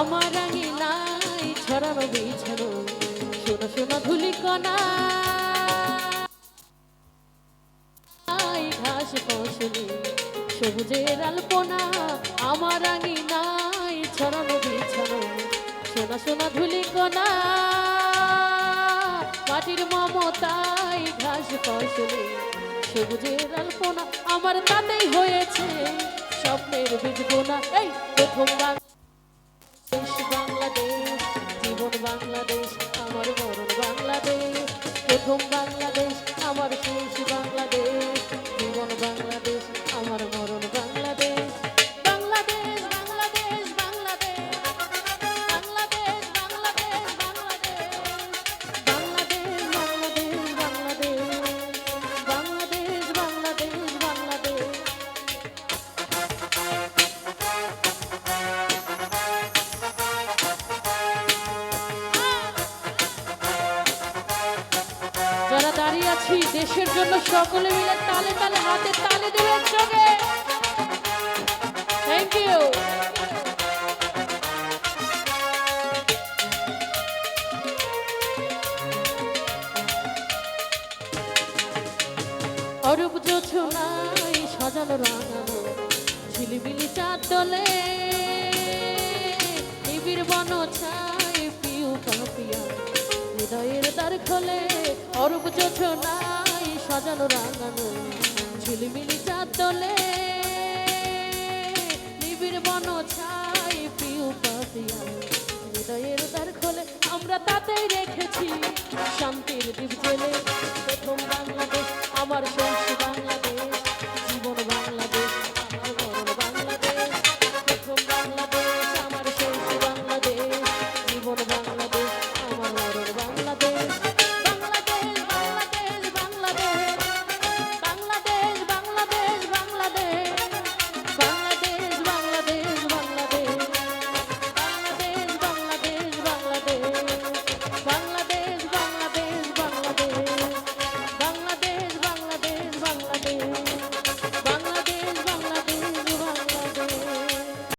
আমার রাঙি নাই ছড়ানো বিছানো শোনা শোনা ধুলি কণা ঘাস ফসলি সবুজের আলপনা। আমার রাঙি নাই ছড়ানো বিছানো সোনা সোনা ধুলি কণা মাটির মমতাই ঘাস ফসলি সবুজের আলপনা। আমার তাতেই হয়েছে স্বপ্নের বীজ বোনা এই প্রথম Rumba দাঁড়িয়ে আছি, দেশের জন্য সকলে মিলে তালে তালে হাতে তালে দেবে একসঙ্গে। থ্যাংক ইউ অরূপ জোছনাই সাজানো রাঙানো, ঝিলিমিলি চাঁদ দলে নিবিড় বন ছাই পিউ কাপিয়া হৃদয়ের দ্বার খোলে। অরূপ যোজনায় সাজানো রাঙানো ঝিলিমিলি চাঁদ দোলে নিবিড় বন ছাই পিউ পাতিয়া হৃদয়ের দ্বার খোলে, আমরা তাতেই রেখেছি শান্তির দিব্য